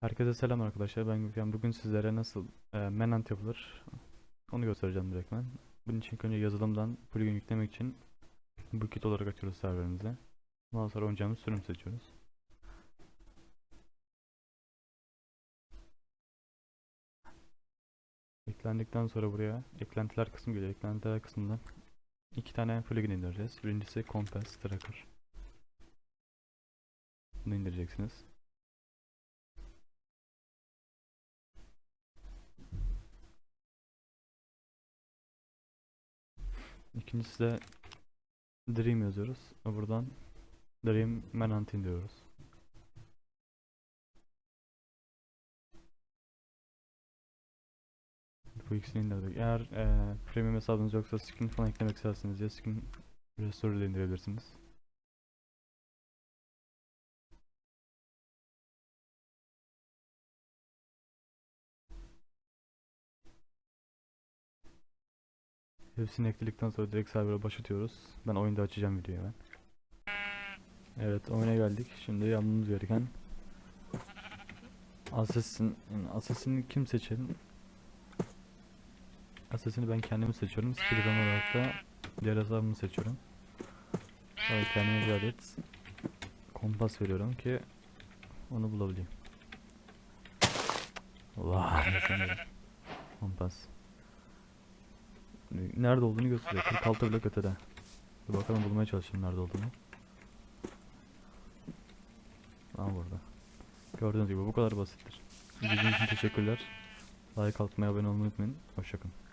Herkese selam arkadaşlar. Ben Gökhan. Bugün sizlere nasıl e, Menant yapılır onu göstereceğim direkt ben. Bunun için önce yazılımdan plugin yüklemek için buket olarak açıyoruz serverimize. Ondan sonra oynayacağımız sürüm seçiyoruz. Eklendikten sonra buraya eklentiler kısmı geliyor. Eklentiler kısmından iki tane plugin indireceğiz. Birincisi Compass Tracker. Bunu indireceksiniz. İkincisi de Dream yazıyoruz. Buradan Dream Manhunt indiriyoruz. Bu ikisini indirdik. Eğer eee premium hesabınız yoksa skin falan eklemek isterseniz ya skin restore indirebilirsiniz. Hepsini ekledikten sonra direkt server'a başlatıyoruz. Ben oyunda açacağım videoyu hemen. Evet oyuna geldik. Şimdi yapmamız gereken Assassin, yani Assassin'i kim seçelim? Assassin'i ben kendim seçiyorum. Speedrun olarak da diğer hesabımı seçiyorum. Sonra kendime bir adet kompas veriyorum ki onu bulabileyim. Sanırım. kompas. Nerede olduğunu gösteriyor. 46 blok ötede. Bir bakalım bulmaya çalışayım nerede olduğunu. Aa burada. Gördüğünüz gibi bu kadar basittir. İzlediğiniz için teşekkürler. Like atmayı, abone olmayı unutmayın. Hoşçakalın.